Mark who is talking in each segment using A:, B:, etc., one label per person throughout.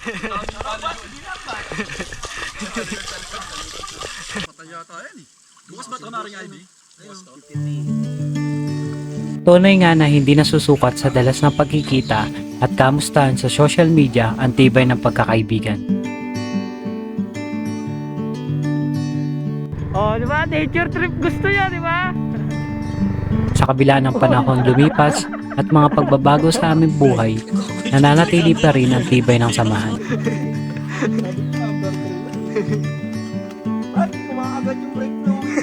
A: Tunay nga na hindi nasusukat sa dalas ng pagkikita at kamustahan sa social media ang tibay ng pagkakaibigan. Oh, di ba? Nature trip gusto niya, di ba? Sa kabila ng panahon lumipas at mga pagbabago sa aming buhay, nananatili pa rin ang tibay ng samahan.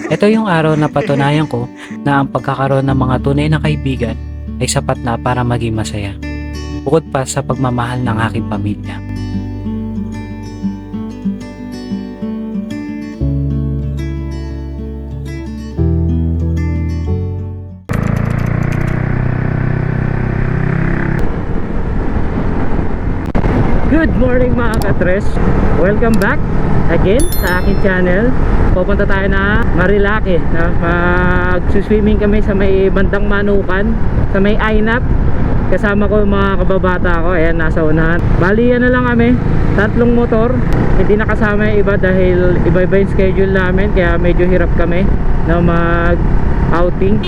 A: Ito yung araw na patunayan ko na ang pagkakaroon ng mga tunay na kaibigan ay sapat na para maging masaya. Bukod pa sa pagmamahal ng aking pamilya. Good morning mga katres! Welcome back again sa aking channel. Pupunta tayo na Marilake. Na mag-swimming kami sa may bandang Manukan, sa may Ainap. Kasama ko yung mga kababata ko. Ayan, nasa unahan. Bali, ano lang kami. Tatlong motor. Hindi nakasama yung iba dahil iba-iba yung schedule namin. Kaya medyo hirap kami na mag-outing.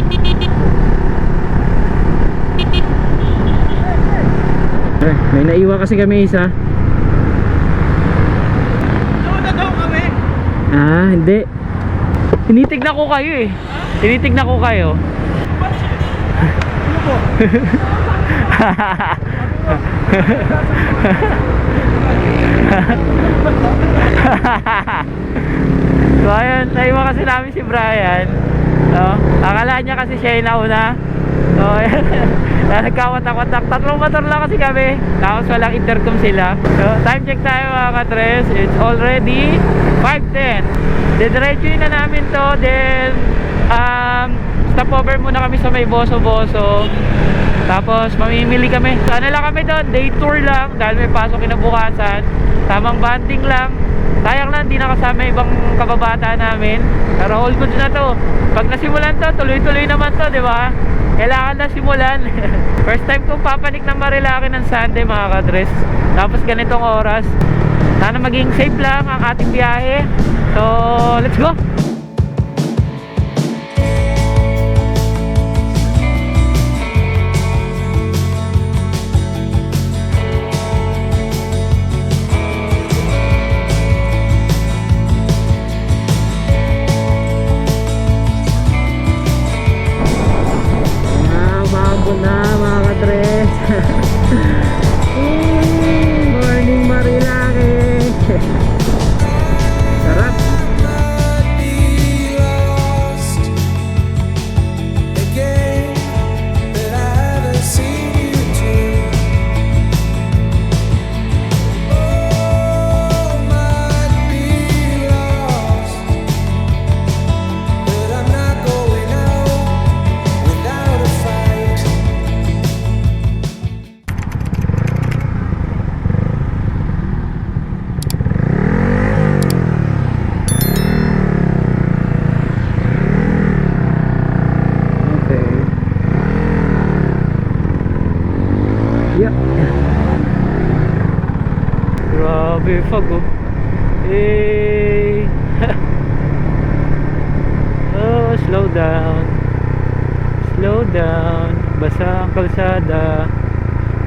A: Eh, may naiwa kasi kami isa.
B: Nauna daw kami.
A: Ah, hindi. Tinitignan ko kayo eh. Tinitignan ko kayo. So ayun, naiwan kasi namin si Brian. No? Akala niya kasi siya yung nauna. So nagkawatak-watak. Tatlong motor lang kasi kami. Tapos walang intercom sila. So time check tayo mga katres. It's already 5.10. Didiretsuin na namin to. Then, um, stopover muna kami sa may boso-boso. Tapos mamimili kami. So ano lang kami doon, day tour lang dahil may pasok kinabukasan. Tamang banding lang. Sayang lang, di nakasama ibang kababata namin. Pero all goods na to. Pag nasimulan to, tuloy-tuloy naman to, di ba? Kailangan na simulan. First time kong papanik ng Marilaki ng Sunday mga kadres. Tapos ganitong oras. Sana maging safe lang ang ating biyahe. So, let's go!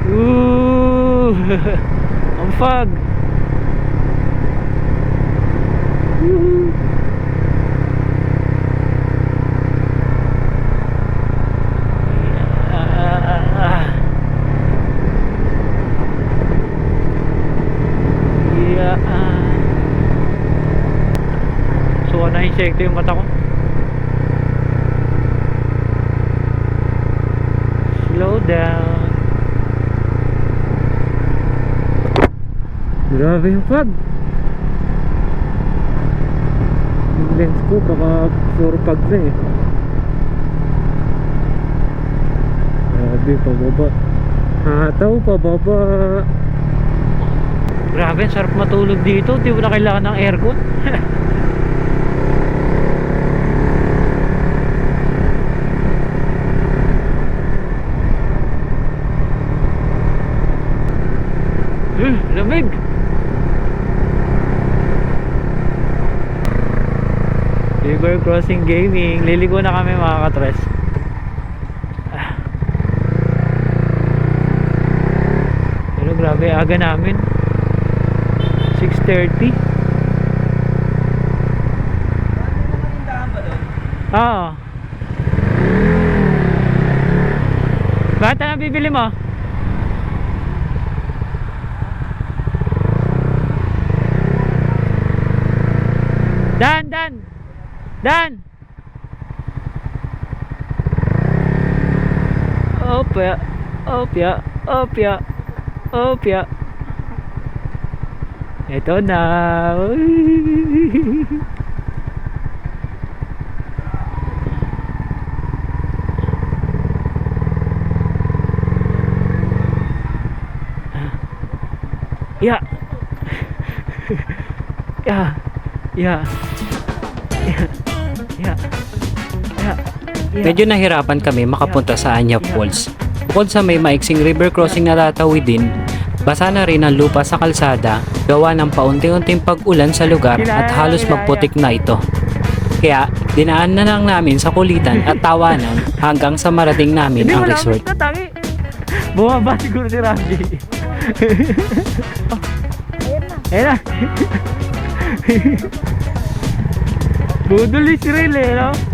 A: Ooh. ang fog. So, na-insekto yung mata ko. Grabe yung fog. Yung lens ko baka puro fog na eh. Grabe, pababa. Hataw, pababa. Grabe, sarap matulog dito. Di mo na kailangan ng aircon. Hmm, lamig. lamig. River Crossing Gaming. Liligo na kami mga katres. Ah. Pero grabe, aga namin. 6.30. Oo. Bakit ano bibili mo? Dan, Dan! Dan! Opya, opya, opya, opya. Ito na. Ya. Ya. Ya. Ya.
C: Medyo nahirapan kami makapunta sa Anya Falls. Bukod sa may maiksing river crossing na tatawidin, basa na rin ang lupa sa kalsada gawa ng paunti-unting pag-ulan sa lugar at halos magputik na ito. Kaya dinaan na lang namin sa kulitan at tawanan hanggang sa marating namin
A: Hindi
C: ang resort.
A: Bumaba siguro si Ramji. Ayun na. Budol ni Cyril eh, no?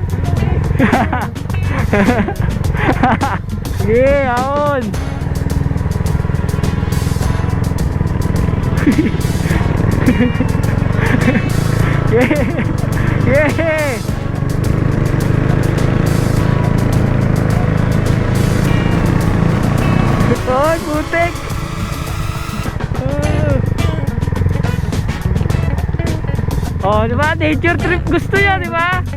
A: Yeah, aon. yeah. Yeah. Oy, putik! Oh, di ba? Nature trip gusto niya, di ba?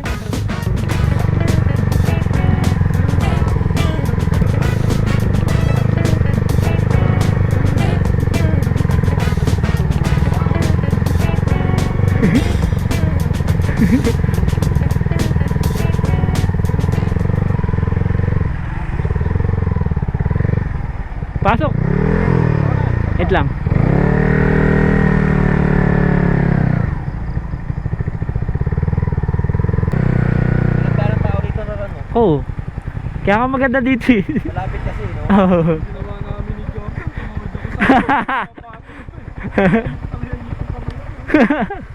A: Pasok. Wait lang.
B: Parang tao dito na ano.
A: Oh. Kaya ka maganda dito eh.
B: Malapit kasi, no?
A: Oh.
B: Ginawa namin ni Jordan. Tumawad ako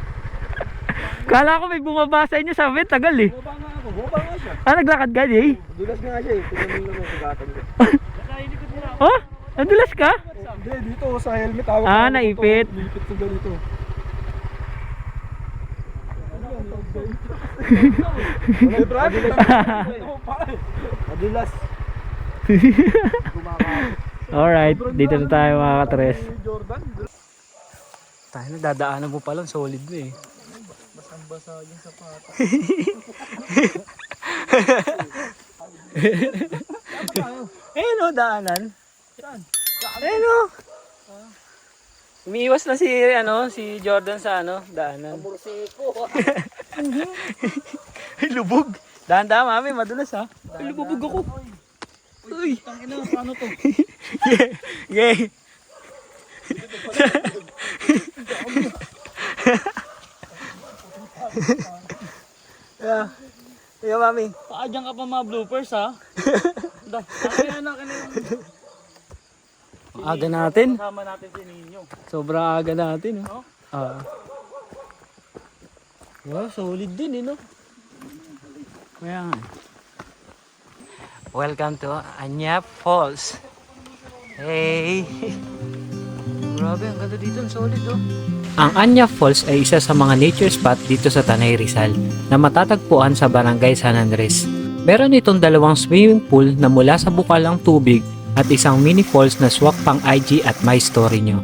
A: Kala ko may bumaba sa inyo sabi, tagal eh.
B: Bumaba nga ako. Bumaba nga siya.
A: Ah, naglakad ka eh.
B: Dulas nga siya eh. Tingnan mo naman sa gatan ko.
A: Oh, nadulas ka?
B: Hindi, dito sa helmet. Hawak
A: Ah,
B: ko
A: naipit.
B: to. Naipit ko ganito. Ano, Brad? Madulas.
A: Alright, dito na tayo mga katres.
C: Tayo na dadaanan mo pa lang solid na eh.
B: Basang-basa yung sapatos.
C: Ayun o, daanan. Ayun o. Umiiwas na si ano si Jordan sa ano daanan.
B: Bursiko.
C: Ay, lubog. Dahan-dahan mami, madulas ha. Ay, lubog ako. Uy.
B: Tangina, paano to?
C: Yay. yeah. Yeah, mami.
B: Paadyan ka pa mga bloopers ha. Kaya na kaya
C: Aga natin.
B: Kasama natin si Ninyo.
C: Sobrang aga natin.
B: No?
C: Oh. Ah. Wow, solid din eh, no? Kaya nga. Welcome to Anya Falls. Hey! Grabe, ang ganda dito. Ang solid, oh. Ang Anya Falls ay isa sa mga nature spot dito sa Tanay Rizal na matatagpuan sa Barangay San Andres. Meron itong dalawang swimming pool na mula sa bukalang tubig at isang mini falls na swak pang IG at my story nyo.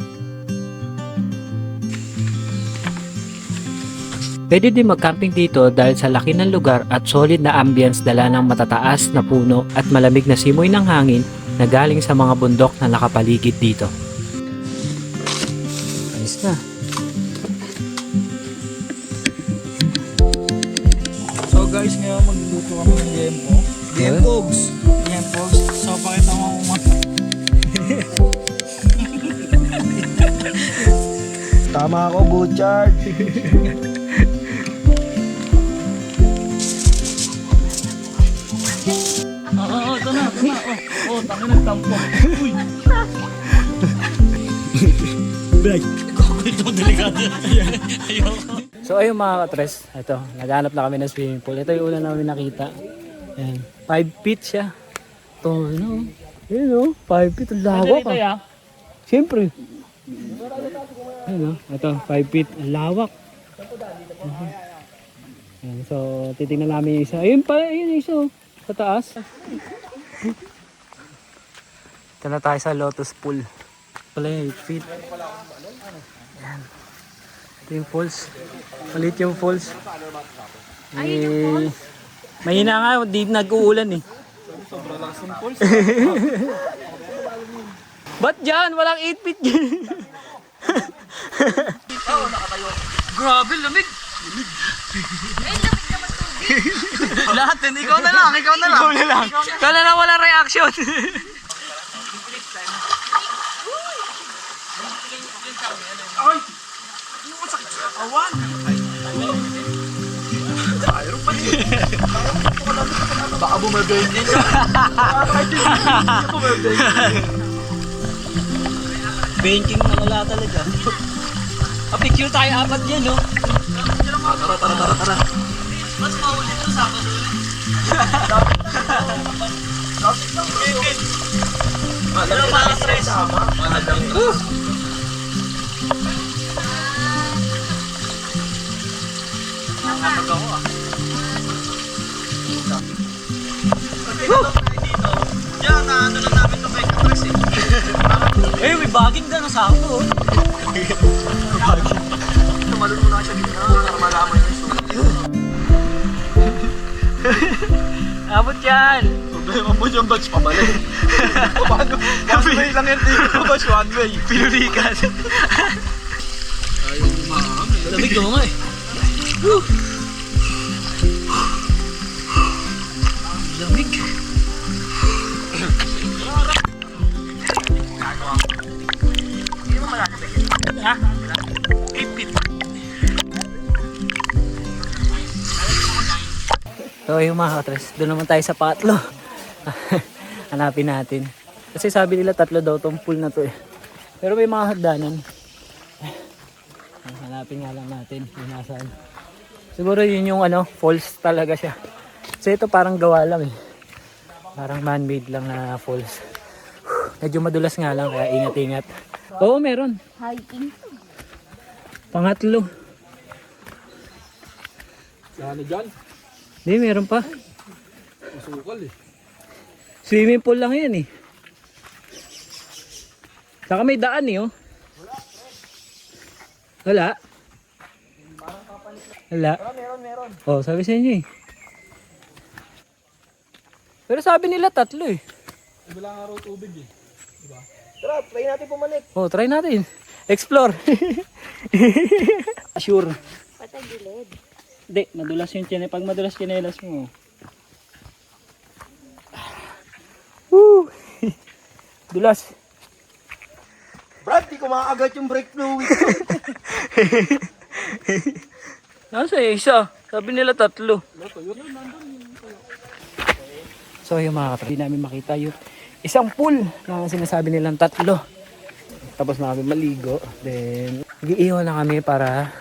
C: Pwede din mag-camping dito dahil sa laki ng lugar at solid na ambience dala ng matataas na puno at malamig na simoy ng hangin na galing sa mga bundok na nakapaligid dito. Ayos na.
B: Gempo. Gempogs! Gempogs. So pakita mo kung ma... Tama ako, Butchard.
A: Oo, ito na, ito na. Oo, oh, tangan ng tampo. Uy!
C: So ayun mga katres, ito, naghanap na kami ng swimming pool. Ito yung una namin nakita. Ayan, 5 feet siya. Ito, ano, yun o, 5 feet, ang lawak ah.
A: ya?
C: Siyempre. Ayun o, ito, 5 feet, ang lawak. Ayan, so, titingnan namin yung isa. Ayun pa, ayun yung isa oh, sa taas. Ito na tayo sa Lotus Pool. Pala yung 8 feet. Ayan. Ito yung falls. Malit yung falls. Eh, mahina nga, di nag-uulan eh. Ba't dyan? Walang 8 feet dyan.
B: Grabe, lamig. Lahat din, ikaw na lang, ikaw na lang.
C: Ikaw na lang. Ikaw na lang walang reaction.
B: Baka bumabay din.
C: Banking na wala talaga. A picture tayo apat yan, no?
B: Tara, tara, tara, tara. Mas maulit to sa mga stress. Mahal lang to. Diyan, na ano lang namin to kay Katras eh.
C: Eh, may baging dyan sa ako.
B: Tumalon muna siya dito para malaman niya yung.
C: Abot yan.
B: Problema mo yung batch pabalik. paano? One way lang yan dito. Batch one way.
C: Pinulikan.
B: Ayaw umami.
C: Lamig nga eh. Lamig. Ha? So yung mga katres, doon naman tayo sa patlo. Hanapin natin. Kasi sabi nila tatlo daw tong pool na to eh. Pero may mga hagdanan. Hanapin nga lang natin yung nasaan. Siguro yun yung ano, falls talaga siya. Kasi ito parang gawa lang eh. Parang man-made lang na falls. Medyo madulas nga lang kaya ingat-ingat. Oo, meron.
D: Hiking.
C: Pangatlo.
B: Ano dyan?
C: Hindi, meron pa.
B: Masukal eh.
C: Swimming pool lang yan eh. Saka may daan eh oh. Wala. Wala.
B: Meron, meron.
C: Oh, sabi sa inyo eh. Pero sabi nila tatlo eh.
B: Wala nga raw tubig eh. Tara, try natin pumalik.
C: Oh, try natin. Explore. sure.
D: Patay gilid.
C: Hindi, madulas yung chine. Pag madulas chinelas mo. Woo! Dulas.
B: Brad, di ko makakagat yung brake fluid.
C: Nasa isa? Sabi nila tatlo. So yung mga kapatid, di namin makita yung isang pool na sinasabi nilang tatlo. Tapos na kami maligo. Then, nag-iiwan na kami para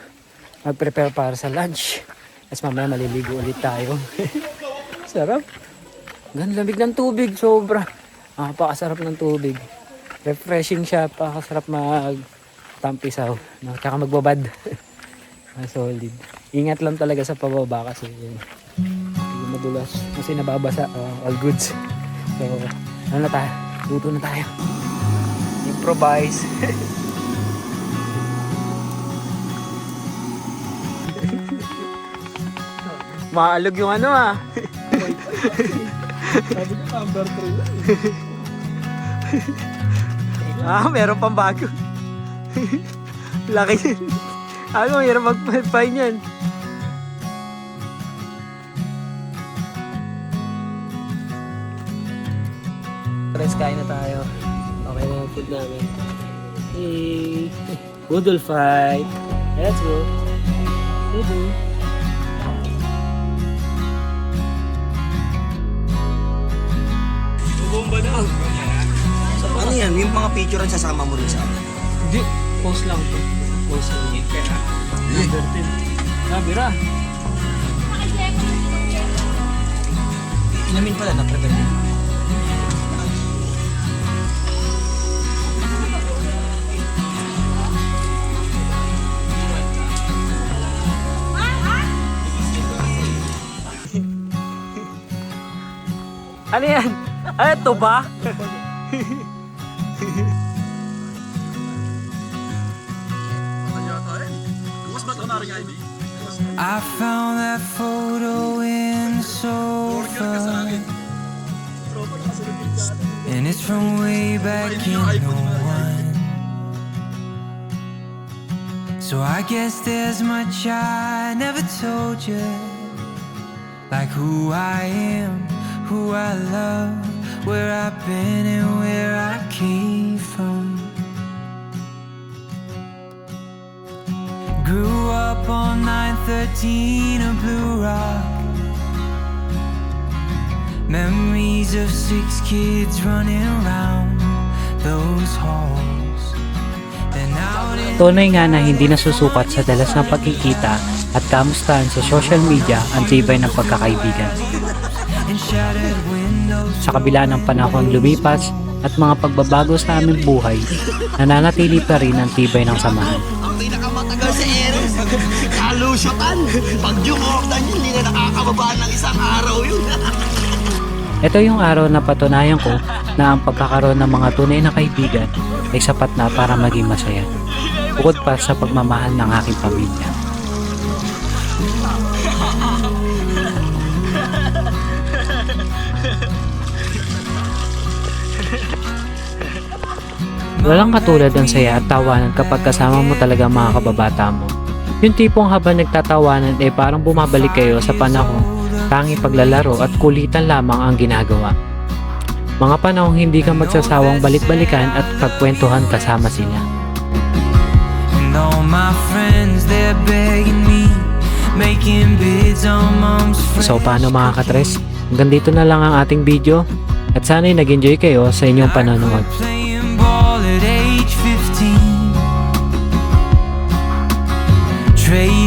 C: mag-prepare para sa lunch. Tapos mamaya maliligo ulit tayo. Sarap. Gan lamig ng tubig, sobra. Napakasarap ng tubig. Refreshing siya, pakasarap mag tampisaw. No? Tsaka magbabad. Ah, solid. Ingat lang talaga sa pababa kasi yun. Madulas. Kasi nababasa. uh, all goods. So, ano na tayo? Luto na tayo. Improvise. Maalog yung ano ah.
B: Sabi ko number 3
C: Ah, meron pang bago. Laki. Ano, hirap mag-fine yan. Press kain na tayo. Okay na yung food namin. Eh, Poodle fight. Let's go. Poodle.
D: Ano yan? Yung mga picture ang sasama mo rin sa akin.
C: Hindi. Post lang to. Post lang. Number 10. Nabira.
D: Inamin pala na prevent
C: Ano yan? Ito ba?
E: I found that photo in the sofa And it's from way back in 01 So I guess there's much I never told you Like who I am, who I love Where I've been and where I came from Grew up on 913 of Blue Rock. Memories of six kids running around those halls.
C: Tunay nga na hindi nasusukat sa dalas ng pagkikita at kamustahan sa social media ang tibay ng pagkakaibigan. Sa kabila ng panahon lumipas at mga pagbabago sa aming buhay, nananatili pa rin ang tibay ng samahan.
D: Ang pinakamatagal sa Eres, kalusyutan. Pag Jordan yun, hindi na nakakababa ng isang araw yun.
C: Ito yung araw na patunayan ko na ang pagkakaroon ng mga tunay na kaibigan ay sapat na para maging masaya. Bukod pa sa pagmamahal ng aking pamilya. Walang katulad ang saya at tawanan kapag kasama mo talaga mga kababata mo. Yung tipong habang nagtatawanan ay parang bumabalik kayo sa panahon tangi paglalaro at kulitan lamang ang ginagawa. Mga panahong hindi ka magsasawang balik-balikan at pagkwentuhan kasama sila.
E: And all my friends, they're begging me.
C: So paano mga katres? Hanggang dito na lang ang ating video at sana'y nag-enjoy kayo sa inyong panonood.
E: trade